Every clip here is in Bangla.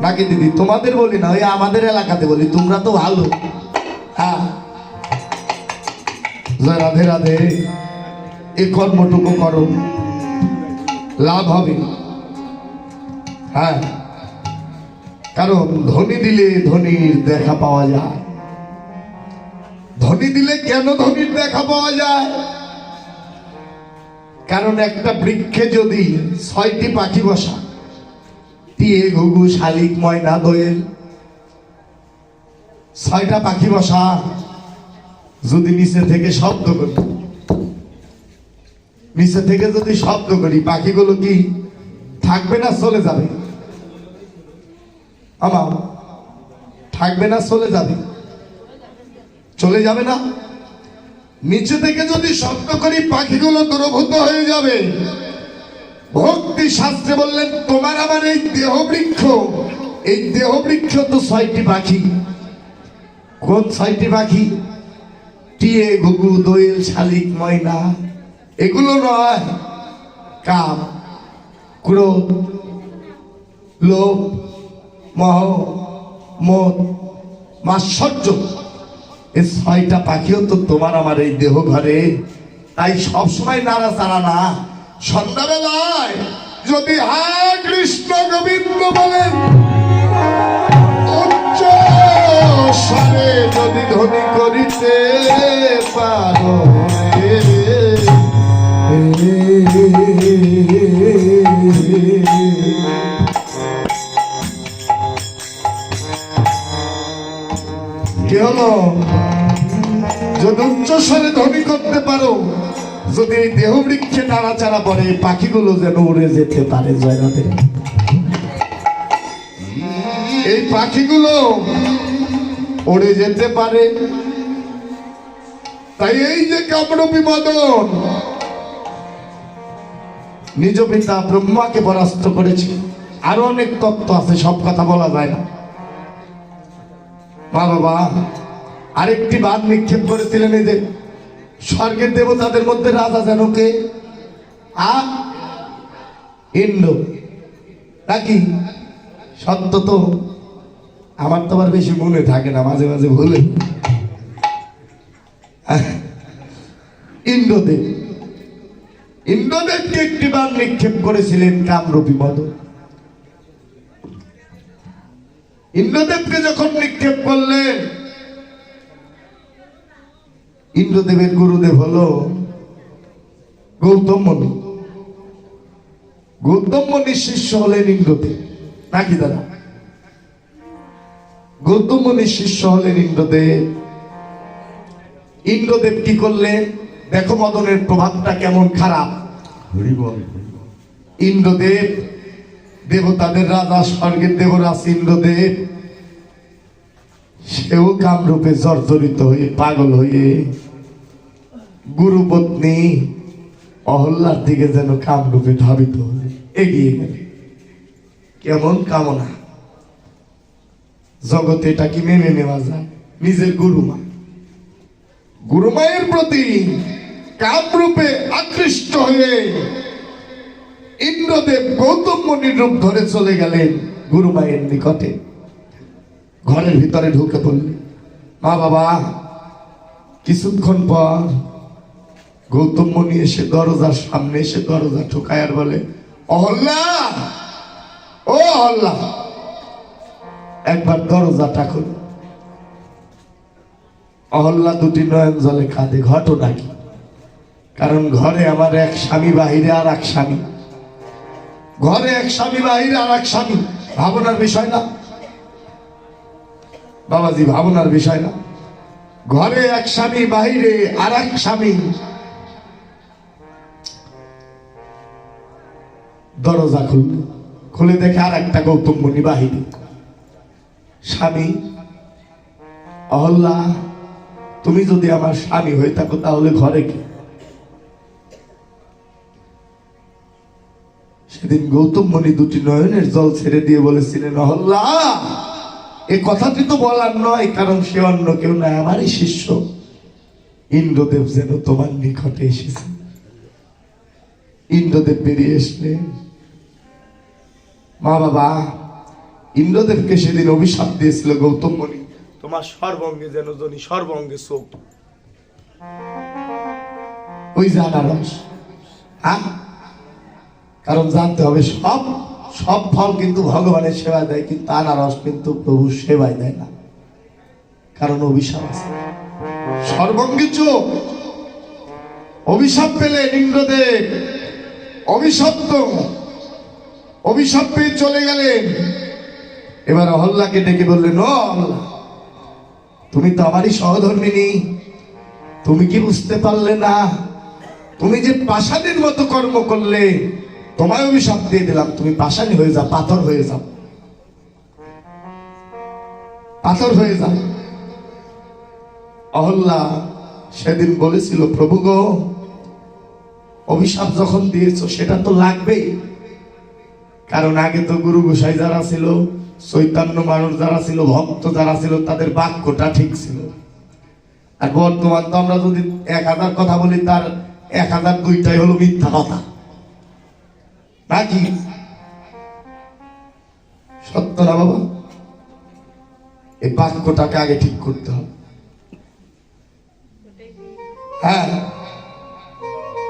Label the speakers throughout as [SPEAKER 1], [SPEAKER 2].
[SPEAKER 1] নাকি দিদি, তোমাদের বলি না, ওই আমাদের এলাকাতে বলি, তোমরা তো ভালো। হ্যাঁ। রাধে রাধে। এই কর্মটুকু করো। লাভ হবে। হ্যাঁ। কারণ ধনী দিলে ধনীর দেখা পাওয়া যায়। ধনী দিলে কেন ধনীর দেখা পাওয়া যায়? কারণ একটা বৃক্ষে যদি ছয়টি পাখি বসা টিয়ে ঘুঘু, শালিক, ময়না, দোয়েল, ছয়টা পাখি বসা, যদি নিচে থেকে শব্দ করি, নিচে থেকে যদি শব্দ করি, পাখিগুলো কি থাকবে না চলে যাবে? আমার থাকবে না চলে যাবে? চলে যাবে না? নিচে থেকে যদি শব্দ করি পাখিগুলো দুরভূত হয়ে যাবে, ভক্তি শাস্ত্রে বললেন, তোমার আমার এই দেহ বৃক্ষ এই দেহ বৃক্ষ তো ছয়টি পাখি। কোন ছয়টি পাখি। টিয়ে, ঘুঘু, দোয়েল, শালিক, ময়না, এগুলো নয়। কাম, ক্রোধ, লোভ, মহ, মদ মাশ্চর্য এই ছয়টা পাখিও তো তোমার আমার এই দেহ ঘরে। তাই সবসময় নাড়া চাড়া না। সন্ধ্যাবেলায় যদি হা কৃষ্ণ গোবিন্দ বলেন উচ্চ যদি ধ্বনি করিতে পারো। যদি দেহ বৃক্ষে নাড়াচাড়া পড়ে পাখিগুলো যেন উড়ে যেতে পারে জয়নাথের এই পাখিগুলো উড়ে যেতে পারে। তাই এই যে কামরূপী মদন, নিজ পিতা ব্রহ্মাকে পরাস্ত করেছে। আরও অনেক তত্ত্ব আছে, সব কথা বলা যায় না। বাবা, আরেকটি বাদ নিক্ষেপ করেছিলেন এই যে স্বর্গের দেবতাদের মধ্যে রাজা যেন কে? আ ইন্দ্র নাকি? সত্য তো। আমার তো আবার বেশি মনে থাকে না, মাঝে মাঝে ভুলে। ইন্দ্রদেব ইন্দ্রদেবকে একটি বার নিক্ষেপ করেছিলেন কামরূপী মদন ইন্দ্রদেবকে যখন নিক্ষেপ করলেন ইন্দ্রদেবের গুরুদেব হলো গৌতম মুনি। গৌতম মুনির শিষ্য হলেন ইন্দ্রদেব নাকি দাদা? গৌতম মুনির শিষ্য হলেন ইন্দ্রদেব। ইন্দ্রদেব কি করলেন দেখো মদনের প্রভাবটা কেমন খারাপ। ইন্দ্রদেব দেবতাদের রাজা স্বর্গের দেবরাজ ইন্দ্রদেব। সেও কামরূপে জর্জরিত হয়ে পাগল হয়ে গুরুপত্নী অহল্লার দিকে যেন কামরূপে ধাবিত এগিয়ে গেল। কেমন কামনা? জগতে এটা কি মেনে নেওয়া যায়? নিজের গুরুমা গুরুমায়ের প্রতি কামরূপে আকৃষ্ট হয়ে ইন্দ্রদেব গৌতম মুনির রূপ ধরে চলে গেলেন গুরুমায়ের নিকটে। ঘরের ভিতরে ঢুকে পড়লেন মা বাবা, কিছুক্ষণ পর গৌতম মুনি এসে দরজার সামনে এসে দরজা ঠোকায় আর বলে, অহল্লা! ও অহল্লা! একবার দরজাটা খুল অহল্লা দুটি নয়ন জলে কাঁদে, ঘটনা কি? কারণ ঘরে আমার এক স্বামী, বাহিরে আর এক স্বামী। ঘরে এক স্বামী, বাহিরে আর এক স্বামী। ভাবনার বিষয় না। বাবাজি, ভাবনার বিষয় না। ঘরে এক স্বামী, বাহিরে আর এক স্বামী। দরজা খুলল। খুলে দেখে আর একটা গৌতম মুনি বাহিরে। স্বামী অহল্লা তুমি যদি আমার স্বামী হয়ে থাকো, তাহলে ঘরে কি? সেদিন গৌতম মুনি দুটি নয়নের জল ছেড়ে দিয়ে বলেছিলেন অহল্লা এ কথাটি তো বলার নয় কারণ সে অন্য কেউ নয় আমারই শিষ্য। ইন্দ্রদেব যেন তোমার নিকটে এসেছে। ইন্দ্রদেব বেরিয়ে এসলেন মা বাবা ইন্দ্রদেবকে সেদিন অভিশাপ দিয়েছিল গৌতম মণি তোমার সর্বঙ্গে যেন জনি সর্বঙ্গে চোখ ওই যে আনারস হ্যাঁ? কারণ জানতে হবে সব সব ফল কিন্তু ভগবানের সেবা দেয়, কিন্তু আনারস কিন্তু প্রভু সেবায় দেয় না। কারণ অভিশাপ আছে। সর্বঙ্গে চোখ, অভিশাপ পেলেন ইন্দ্রদেব অভিশপ্ত, অভিশাপ পেয়ে চলে গেলেন। এবার অহল্লাকে ডেকে বললেন তুমি তো আমারই সহধর্মিনী, তুমি কি বুঝতে পারলে না? তুমি যে পাষাণের মতো কর্ম করলে তোমায় অভিশাপ দিয়ে দিলাম, তুমি পাষাণী হয়ে যাও, পাথর হয়ে যাও। পাথর হয়ে যাও। অহল্লা সেদিন বলেছিল, প্রভু গো, অভিশাপ যখন দিয়েছ, সেটা তো লাগবেই। কারণ আগে তো গুরু গোসাই যারা ছিল, চৈতন্য মানুষ যারা ছিল, ভক্ত যারা ছিল, তাদের বাক্যটা ঠিক ছিল। আর বর্তমান তো আমরা যদি এক হাজার কথা বলি, তার এক হাজার দুইটাই হলো মিথ্যা কথা। নাকি সত্য না বাবা? এই বাক্যটাকে আগে ঠিক করতে হবে। হ্যাঁ।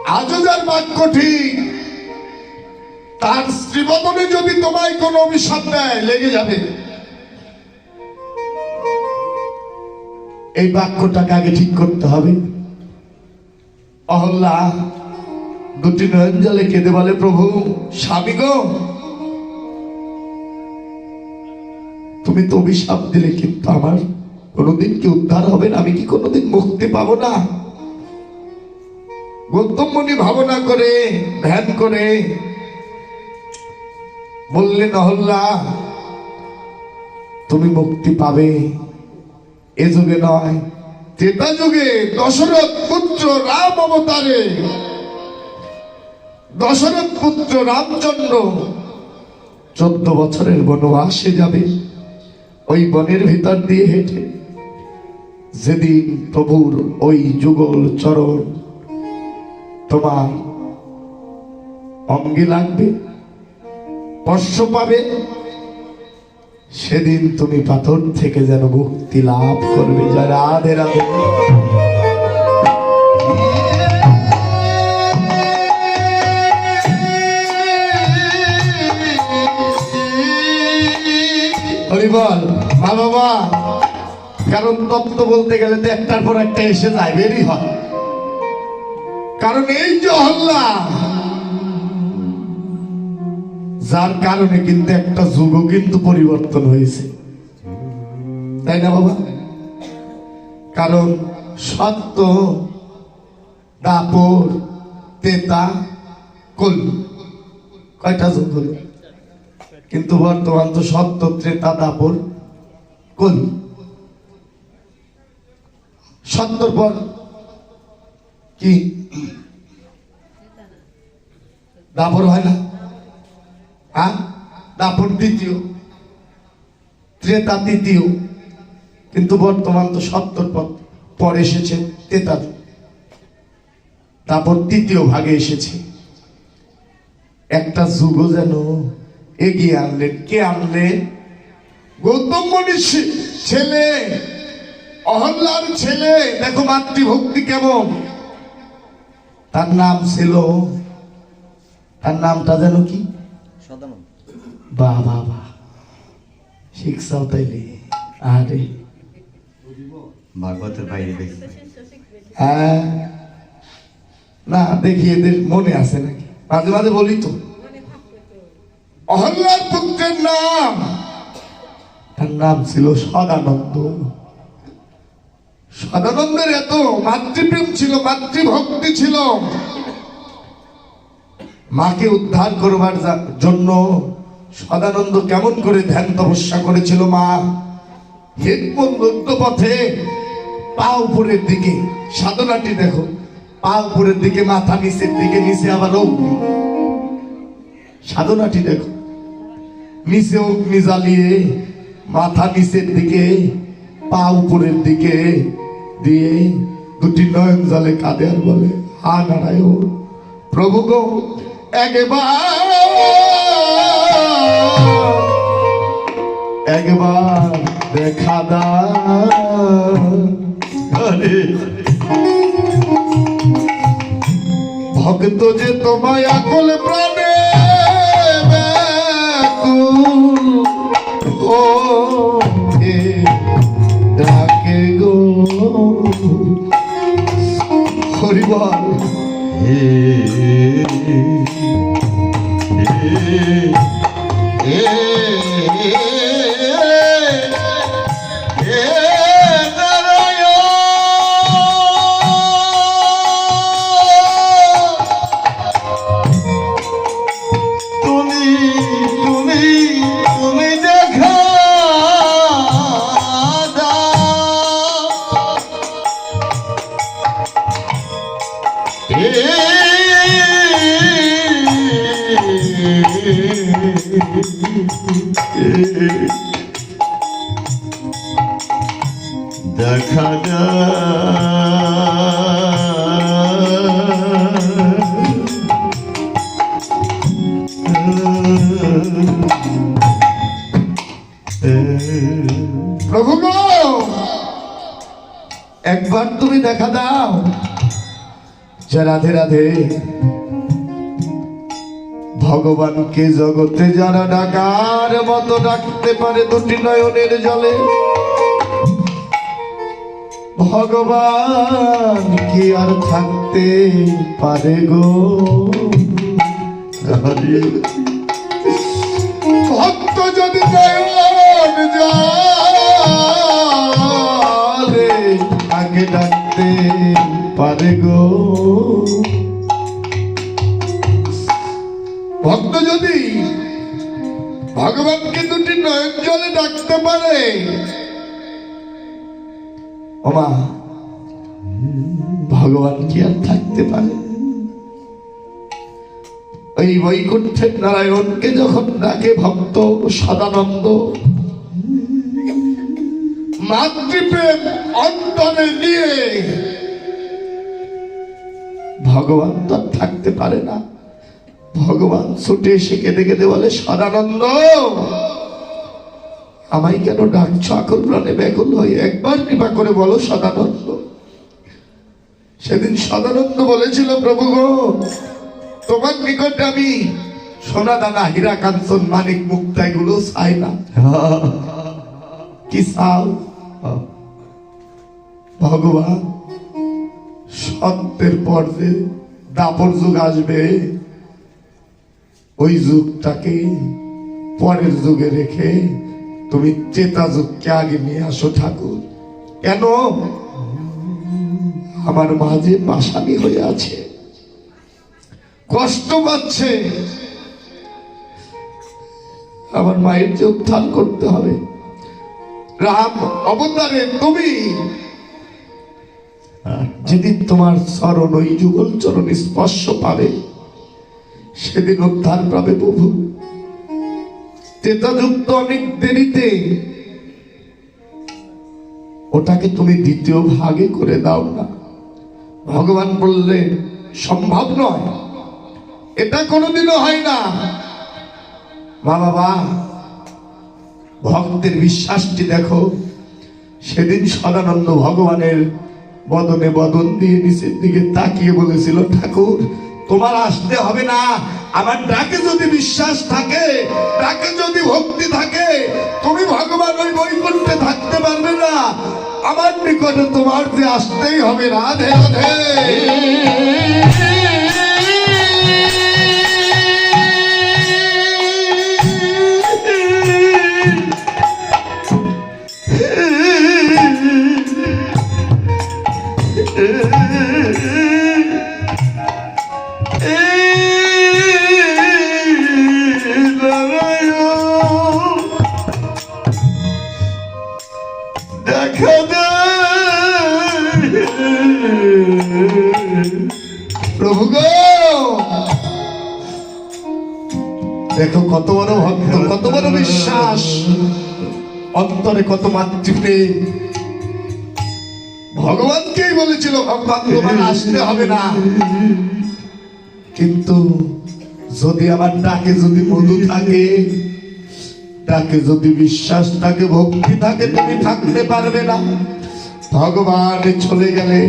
[SPEAKER 1] আজও যার বাক্য ঠিক তার শ্রীবদনে যদি তোমায় কোনো অভিশাপ দেয়, লেগে যাবে। এই বাক্যটাকে আগে ঠিক করতে হবে। অহল্লা দুটি নয়ন জলে কেঁদে বলে, প্রভু, স্বামী গো, তুমি তো অভিশাপ দিলে, কিন্তু আমার কোনোদিন কি উদ্ধার হবে না? আমি কি কোনোদিন মুক্তি পাবো না? গৌতম মুনি ভাবনা করে, ধ্যান করে বললেন অহল্লা তুমি মুক্তি পাবে। এ যুগে নয়, ত্রেতা যুগে দশরথ পুত্র রাম অবতারে দশরথ পুত্র রামচন্দ্র চোদ্দ বছরের বনবাসে যাবে। ওই বনের ভিতর দিয়ে হেঁটে। যেদিন প্রভুর ওই যুগল চরণ তোমার অঙ্গে লাগবে, স্পর্শ পাবে, সেদিন তুমি পাথর থেকে যেন মুক্তি লাভ করবে। যারা রাধে রাধে। হরি বল মা বাবা কারণ তত্ত্ব বলতে গেলে তো একটার পর একটা এসে যায়, বেরই হয়। কারণ এই যে হল্লা যার কারণে কিন্তু একটা যুগ কিন্তু পরিবর্তন হয়েছে। তাই না বাবা? কারণ সত্য, দাপর, তেতা কল কয়টা যুগ হলো? কিন্তু বর্তমান তো সত্য ত্রেতা দাপর কল সত্তর পর কি? দাপর হয় না। হ্যাঁ দাপর দ্বিতীয়। ত্রেতা তৃতীয়। কিন্তু বর্তমান তো সত্তর পর পর এসেছে তেতা। তারপর তৃতীয় ভাগে এসেছে। একটা যুগ যেন এগিয়ে আনলেন। কে আনলেন? গৌতম মণির ছে- ছেলে অহল্লার ছেলে। দেখো মাতৃভক্তি কেমন। তার নাম ছিল তার নামটা যেন কি? বাহ বাহ শিখছাও তাইলে। আরে।
[SPEAKER 2] ভাগবতের বাইরে
[SPEAKER 1] হ্যাঁ। না দেখি এদের মনে আছে নাকি? মাঝে মাঝে বলি তো। অহল্লার পুত্রের নাম। তার নাম ছিল সদানন্দ। সদানন্দের এত মাতৃপ্রেম ছিল, মাতৃভক্তি ছিল। মাকে উদ্ধার করবার জন্য সদানন্দ কেমন করে ধ্যান তপস্যা করেছিল মা? হেডপথ পথে পা উপরের দিকে, সাধনাটি দেখো। পা উপরের দিকে মাথা নিচের দিকে, নিচে আবার সাধনাটি দেখো। নিচে অগ্নি জ্বালিয়ে মাথা নিচের দিকে, পা উপরের দিকে দিয়ে দুটি নয়ন জলে কাঁদে আর বলে, হা নারায়ণ, প্রভু গো, একবার একবার দেখা দাও। ভক্ত যে তোমায় আকল প্রাণে
[SPEAKER 3] দেখা
[SPEAKER 1] প্রভু একবার তুমি দেখা দাও। যে রাধে রাধে। ভগবানকে জগতে যারা ডাকার মতো ডাকতে পারে দুটি নয়নের জলে। ভগবান কি আর থাকতে পারে গো? ভক্ত যদি আগে ডাকতে পারে গো? ভক্ত যদি ভগবানকে দুটি নয়ন জলে ডাকতে পারে ওমা ভগবান কি আর থাকতে পারে? ওই বৈকুণ্ঠের নারায়ণকে যখন ডাকে ভক্ত সদানন্দ, মাতৃপ্রেম অন্তরে নিয়ে, ভগবান তো থাকতে পারে না। ভগবান ছুটে এসে কেঁদে কেঁদে বলে, সদানন্দ! আমায় কেন ডাকছ আকল প্রাণে ব্যাকুল হয়ে একবার কৃপা করে বলো সদানন্দ? সেদিন সদানন্দ বলেছিল, প্রভু গো, তোমার নিকটে আমি সোনা দানা হীরা কাঞ্চন মানিক মুক্তা এগুলো চাই না। কি চাও? ভগবান, সত্যের পর যে দাপর যুগ আসবে, ওই যুগটাকে পরের যুগে রেখে তুমি চেতা যুগকে আগে নিয়ে আসো ঠাকুর। কেন? আমার মাঝে পাশানি হয়ে আছে। কষ্ট পাচ্ছে। আমার মায়ের যে উত্থান করতে হবে। রাম অবতারে তুমি। যেদিন তোমার চরণ ওই যুগল চরণ স্পর্শ পাবে, সেদিন উদ্ধার পাবে প্রভু। চেতাযুক্ত অনেক দেরিতে। ওটাকে তুমি দ্বিতীয় ভাগে করে দাও না। ভগবান বললে, সম্ভব নয়। এটা কোনোদিনও হয় না। মা বাবা, ভক্তের বিশ্বাসটি দেখো। সেদিন সদানন্দ ভগবানের বদনে বদন দিয়ে নিচের দিকে তাকিয়ে বলেছিল, ঠাকুর তোমার আসতে হবে না। আমার ডাকে যদি বিশ্বাস থাকে, ডাকে যদি ভক্তি থাকে, তুমি ভগবান ওই বৈকুণ্ঠে থাকতে পারবে না। আমার নিকটে তোমার যে আসতেই হবে রাধে রাধে।
[SPEAKER 3] দেখা
[SPEAKER 1] অন্তরে কত মাতৃপ্রেম ভগবানকেই বলেছিল, ভগবান, তোমার আসতে হবে না। কিন্তু যদি আমার ডাকে যদি মধু থাকে, ডাকে যদি বিশ্বাস থাকে, ভক্তি থাকে, তুমি থাকতে পারবে না। ভগবান চলে গেলে,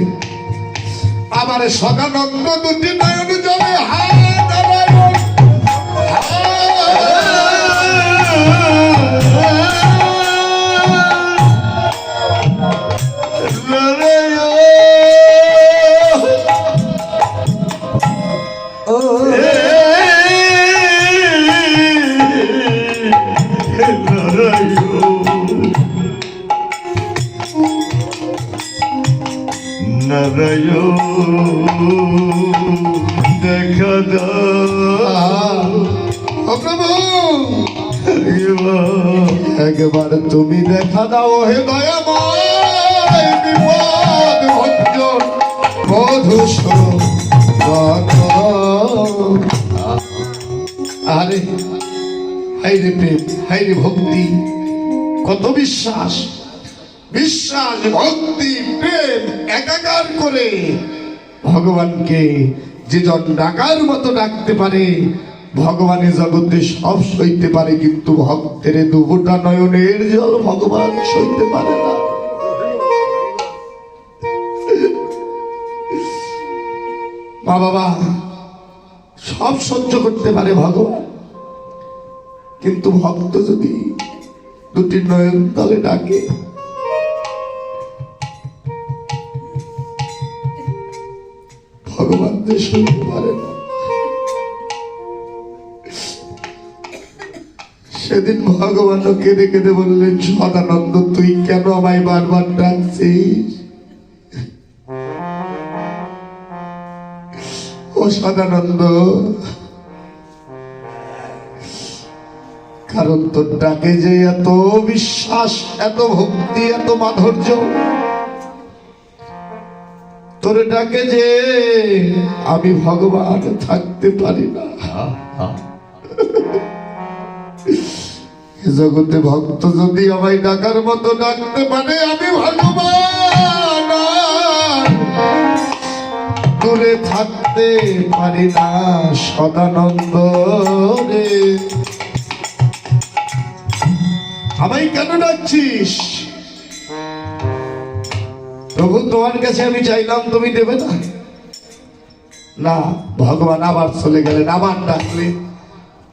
[SPEAKER 1] আমার সদানন্দ দুটি নয়ন জলে হায়। ভক্তি, কত বিশ্বাস। বিশ্বাস, ভক্তি, প্রেম একাকার করে ভগবানকে যে জন ডাকার মতো ডাকতে পারে ভগবানের জগতে সব সইতে পারে, কিন্তু ভক্তের দুবোটা নয়নের জল ভগবান সইতে পারে না। মা বাবা, সব সহ্য করতে পারে ভগবান। কিন্তু ভক্ত যদি দুটি নয়ন তলে ডাকে, ভগবান যে শুনতে পারে না। সেদিন ভগবান কেঁদে কেঁদে বললেন, সদানন্দ, তুই কেন আমায় বারবার ডাকছিস? ও সদানন্দ কারণ তোর ডাকে যে এত বিশ্বাস, এত ভক্তি, এত মাধুর্য তোর ডাকে যে আমি ভগবান থাকতে পারি না। জগতে ভক্ত যদি আমায় ডাকার মতো ডাকতে পারে, আমি ভগবান। দূরে থাকতে পারি না, সদানন্দ রে। আমায় কেন ডাকছিস? প্রভু তোমার কাছে আমি চাইলাম তুমি দেবে না? না ভগবান আবার চলে গেলেন আবার ডাকলে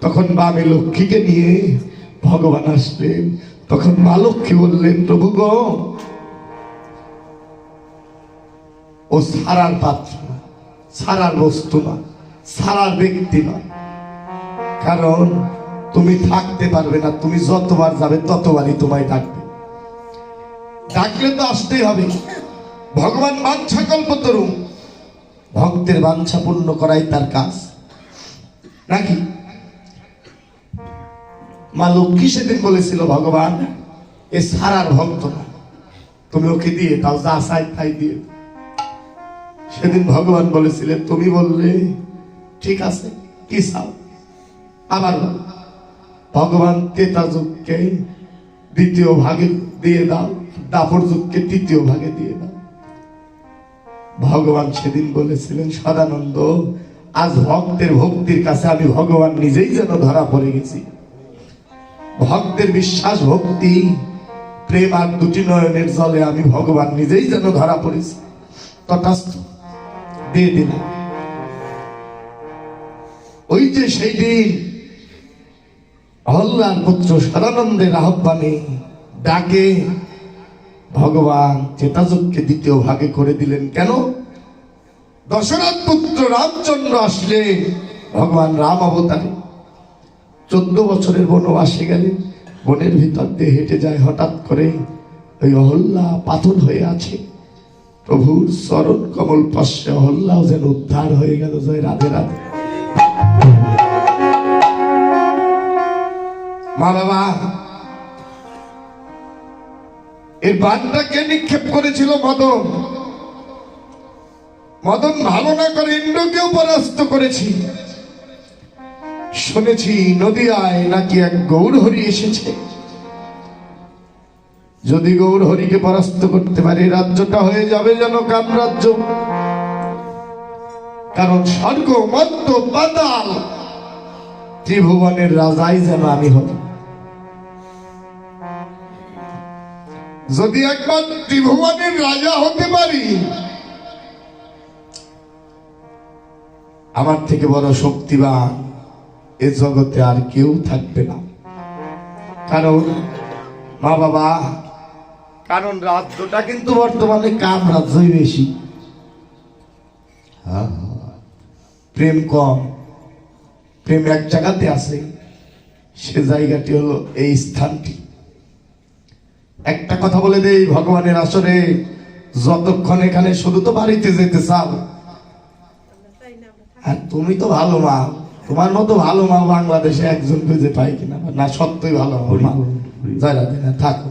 [SPEAKER 1] তখন বামে লক্ষ্মীকে নিয়ে ভগবান আসলেন। তখন মা লক্ষ্মী বললেন প্রভু গো ও সারার পাত্র না, সারার বস্তু না সারার ব্যক্তি নয় কারণ তুমি থাকতে পারবে না, তুমি যতবার যাবে ততবারই তোমায় ডাকবে। ডাকলে তো আসতেই হবে। ভগবান বাঞ্ছা কল্পতরু ভক্তের বাঞ্ছা পূর্ণ করাই তার কাজ। নাকি? মা লক্ষ্মী সেদিন বলেছিল, ভগবান, এ সারার ভক্ত না। তুমি ওকে দিয়ে তাও যা চাই তাই দিয়ে সেদিন ভগবান বলেছিলেন, তুমি বললে, ঠিক আছে, কি চাও? আবার। ভগবান তেতা যুগকে দ্বিতীয় ভাগে দিয়ে দাও, দাপর যুগকে তৃতীয় ভাগে দিয়ে দাও। ভগবান সেদিন বলেছিলেন, সদানন্দ, আজ ভক্তের ভক্তির কাছে আমি ভগবান নিজেই যেন ধরা পড়ে গেছি। ভক্তের বিশ্বাস, ভক্তি, প্রেম আর দুটি নয়নের জলে আমি ভগবান নিজেই যেন ধরা পড়েছি। তথাস্থ দিয়ে দিলাম। ওই যে সেই দিন অহল্লার পুত্র সদানন্দের আহ্বানে ডাকে, ভগবান চেতাযুগকে দ্বিতীয় ভাগে করে দিলেন কেন? দশরথ পুত্র রামচন্দ্র আসলে ভগবান রাম অবতারে। চোদ্দ বছরের বনবাসে গেলেন বনের ভিতর দিয়ে হেঁটে যায়, হঠাৎ করে ওই অহল্লা পাথর হয়ে আছে। প্রভুর চরণ কমল পাশে অহল্লাও যেন উদ্ধার হয়ে গেল জয় রাধে রাধে। মা বাবা বানটাকে নিক্ষেপ করেছিল মদন। মদন ভালো না করে ইন্দ্রকেও পরাস্ত করেছি। শুনেছি নদিয়ায় নাকি এক গৌরহরি এসেছে। যদি গৌরহরিকে পরাস্ত করতে পারে, রাজ্যটা হয়ে যাবে যেন কাম রাজ্য কারণ স্বর্গ মধ্য পাতাল ত্রিভুবনের রাজাই যেন আমি হব যদি একবার ত্রিভুবনের রাজা হতে পারি, আমার থেকে বড় শক্তিবান এ জগতে আর কেউ থাকবে না। কারণ মা বাবা, কারণ রাজ্যটা কিন্তু বর্তমানে কাম রাজ্যই বেশি। প্রেম কম প্রেম এক জায়গাতে আছে সে জায়গাটি হলো এই স্থানটি। একটা কথা বলে দেই ভগবানের আসরে যতক্ষণ এখানে শুধু তো বাড়িতে যেতে চাও আর তুমি তো ভালো মা তোমার মতো ভালো মা বাংলাদেশে একজন খুঁজে পাই কিনা? না সত্যই ভালো মা। জয় রাধে না থাকো।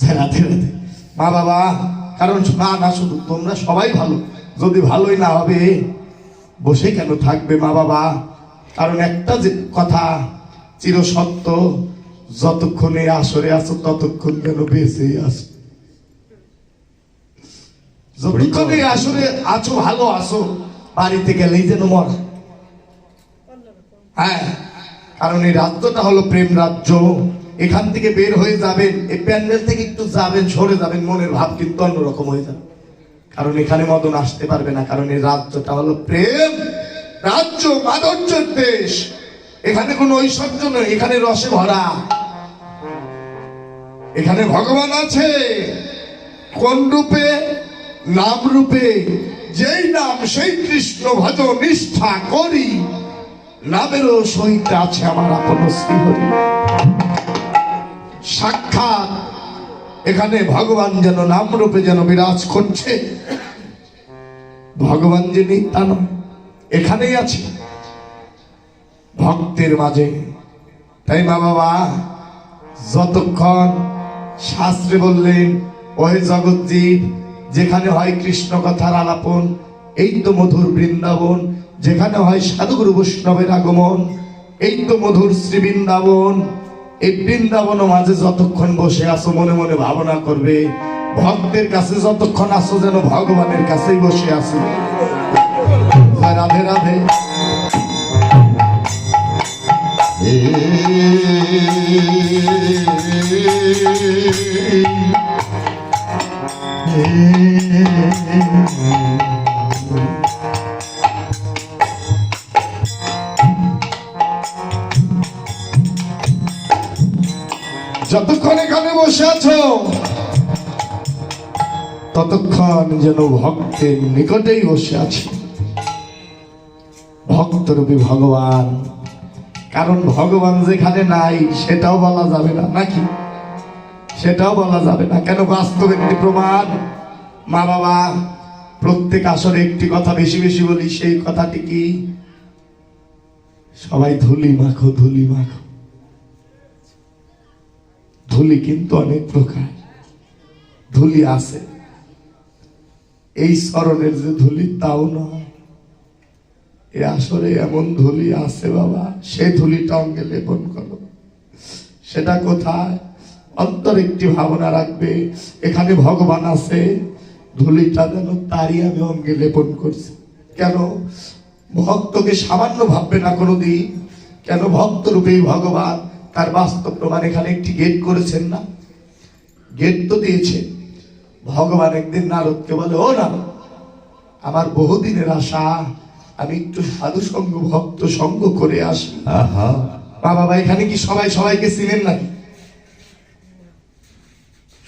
[SPEAKER 1] জয় রাধে রাধে। মা বাবা কারণ না না শুধু তোমরা সবাই ভালো। যদি ভালোই না হবে বসে কেন থাকবে মা বাবা? কারণ একটা যে কথা চির সত্য, যতক্ষণ আসরে আছো, ততক্ষণ যেন বেঁচে আছো। যতক্ষণ আসরে আছো, ভালো আছো, বাড়িতে গেলেই যেন মরা। হ্যাঁ কারণ এই রাজ্যটা হলো প্রেম রাজ্য। এখান থেকে বের হয়ে যাবেন, এই প্যান্ডেল থেকে একটু যাবেন, সরে যাবেন, মনের ভাব কিন্তু অন্যরকম হয়ে যাবে। কারণ এখানে মদন আসতে পারবে না, কারণ এই রাজ্যটা হলো প্রেম। রাজ্য মাধুর্যের দেশ। এখানে কোনো ঐশ্বর্য নেই, এখানে রসে ভরা। এখানে ভগবান আছে। কোন রূপে? নাম রূপে। যেই নাম সেই কৃষ্ণ ভজ নিষ্ঠা করি। নামেরও সহিত আছে আমার আপন শ্রীহরি। সাক্ষাৎ। এখানে ভগবান যেন নাম রূপে যেন বিরাজ করছে। ভগবান যিনি তা নয় এখানেই আছে। ভক্তের মাঝে। তাই মা বাবা, যতক্ষণ শাস্ত্রে বললেন ওহে জগৎজীব, যেখানে হয় কৃষ্ণ কথার আলাপন, এই তো মধুর বৃন্দাবন, যেখানে হয় সাধুগুরু বৈষ্ণবের আগমন, এই তো মধুর শ্রী বৃন্দাবন এই বৃন্দাবন মাঝে যতক্ষণ বসে আসো মনে মনে ভাবনা করবে, ভক্তের কাছে যতক্ষণ আসো যেন ভগবানের কাছেই বসে আসো রাধে রাধে যতক্ষণ এখানে বসে আছো ততক্ষণ যেন ভক্তের নিকটেই বসে আছে। ভক্তরূপী ভগবান। কারণ ভগবান যেখানে নাই, সেটাও বলা যাবে না, নাকি? সেটাও বলা যাবে না। কেন বাস্তব একটি প্রমাণ? মা বাবা, প্রত্যেক আসরে একটি কথা বেশি বেশি বলি, সেই কথাটি কি? সবাই ধুলি মাখো ধুলি মাখো। ধুলি কিন্তু অনেক প্রকার। ধুলি আছে। এই স্মরণের যে ধুলি, তাও নয়। এ আসলে এমন ধুলি আছে বাবা, সে ধুলিটা অঙ্গে লেপন করো। সেটা কোথায়? অন্তর একটি ভাবনা রাখবে, এখানে ভগবান আছে। ধুলিটা যেন তারই আমি অঙ্গে লেপন করছি। কেন? ভক্তকে সামান্য ভাববে না কোনোদিন। কেন ভক্ত রূপেই ভগবান? তার বাস্তব প্রমাণ এখানে একটি গেট করেছেন না? গেট তো দিয়েছেন ভগবান একদিন নারদকে বলে, ও না আমার বহুদিনের আশা আমি একটু সাধু সঙ্গ ভক্ত সঙ্গ করে আসি মা বাবা এখানে কি সবাই সবাইকে চিনেন নাকি?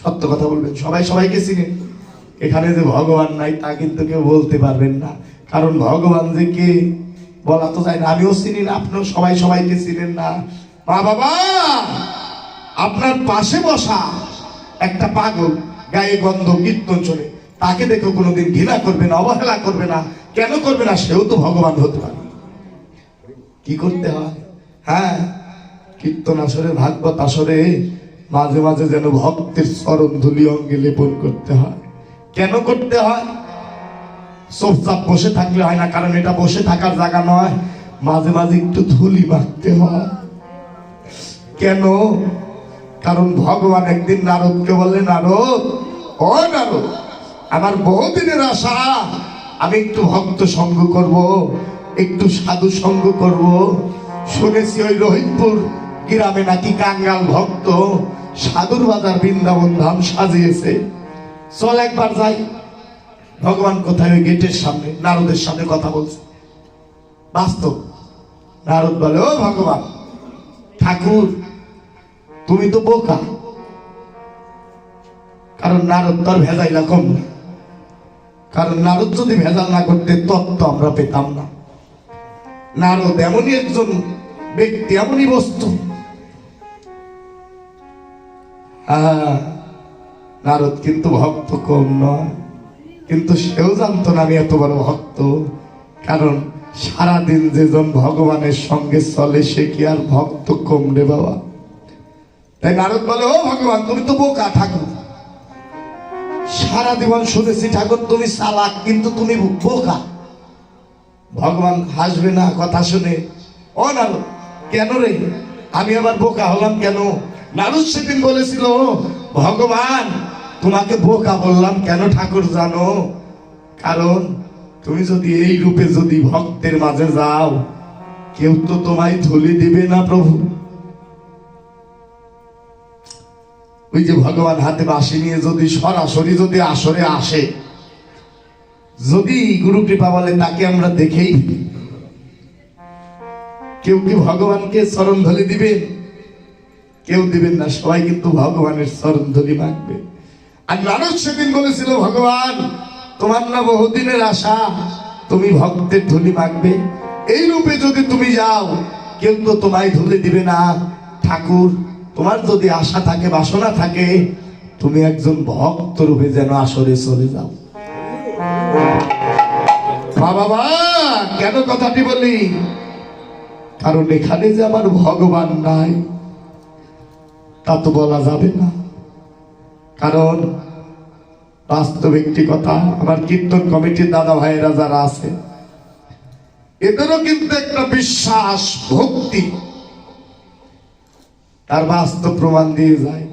[SPEAKER 1] সত্য কথা বলবেন সবাই সবাইকে চিনেন? এখানে যে ভগবান নাই তা কিন্তু কেউ বলতে পারবেন না। কারণ ভগবান যে কে বলা তো যায় না। আমিও চিনি না আপনিও সবাই সবাইকে চিনেন না। মা বাবা আপনার পাশে বসা একটা পাগল গায়ে গন্ধ কীর্তন চলে তাকে দেখে কোনোদিন ঘৃণা করবে না অবহেলা করবে না। কেন করবে না? সেও তো ভগবান হতে পারে। কি করতে হয়? হ্যাঁ কীর্তন আসরে ভাগবত আসরে মাঝে মাঝে যেন ভক্তের চরণ ধুলি অঙ্গে লেপন করতে হয়। কেন করতে হয়? চুপচাপ বসে থাকলে হয় না, কারণ এটা বসে থাকার জায়গা নয়। মাঝে মাঝে একটু ধুলি মাখতে হয়। কেন? কারণ ভগবান একদিন নারদকে বললেন, নারদ, ও নারদ, আমার বহুদিনের আশা আমি একটু ভক্ত সঙ্গ করব, একটু সাধু সঙ্গ করব। শুনেছি ওই রোহিতপুর গ্রামে নাকি কাঙ্গাল ভক্ত, সাধুর বাজার বৃন্দাবন ধাম সাজিয়েছে। চল একবার যাই। ভগবান কোথায়? ওই গেটের সামনে, নারদের সামনে কথা বলছে। বাস্তব। নারদ বলে, ও ভগবান, ঠাকুর, তুমি তো বোকা। কারণ নারদ তার ভেজাইলা কম না। কারণ নারদ যদি ভেজাল না করতে তত্ত্ব আমরা পেতাম না। নারদ এমনই একজন ব্যক্তি, এমনই বস্তু। নারদ কিন্তু ভক্ত কম নয়। কিন্তু সেও জানতো না আমি এত বড় ভক্ত। কারণ সারাদিন যেজন ভগবানের সঙ্গে চলে, সে কি আর ভক্ত কম রে বাবা? তাই নারদ বলে, ও ভগবান, তুমি তো বোকা ঠাকুর। সারা জীবন শুনেছি, ঠাকুর, তুমি চালাক, কিন্তু তুমি বোকা। ভগবান হাসবে না, কথা শুনে, ও নারদ, কেন রে? আমি আবার বোকা হলাম কেন? নারদ সেদিন বলেছিল, ভগবান, তোমাকে বোকা বললাম কেন ঠাকুর জানো? কারণ তুমি যদি এই রূপে যদি ভক্তের মাঝে যাও, কেউ তো তোমায় ধুলি দিবে না প্রভু। ওই যে ভগবান হাতে বাসি নিয়ে যদি সরাসরি যদি আসরে আসে, যদি গুরু কৃপা বলে তাকে আমরা দেখেই কেউ কি ভগবানকে চরণ ধলি দিবেন কেউ দিবেন না, সবাই কিন্তু ভগবানের চরণ ধলি মাগবে আর নারদ সেদিন বলেছিল, ভগবান, তোমার না বহুদিনের আশা, তুমি ভক্তের ধুলি মাগবে এই রূপে যদি তুমি যাও, কেউ তো তোমায় ধুলি দিবে না। ঠাকুর তোমার যদি আশা থাকে, বাসনা থাকে, তুমি একজন ভক্ত রূপে যেন আসরে চলে যাও। বাবা কেন কথাটি বলি? কারণ এখানে যে আমার ভগবান নাই, তা তো বলা যাবে না। কারণ বাস্তব একটি কথা, আমার কীর্তন কমিটির দাদা ভাইয়েরা যারা আছে, এদেরও কিন্তু একটা বিশ্বাস, ভক্তি। তার বাস্তব প্রমাণ দিয়ে যায়।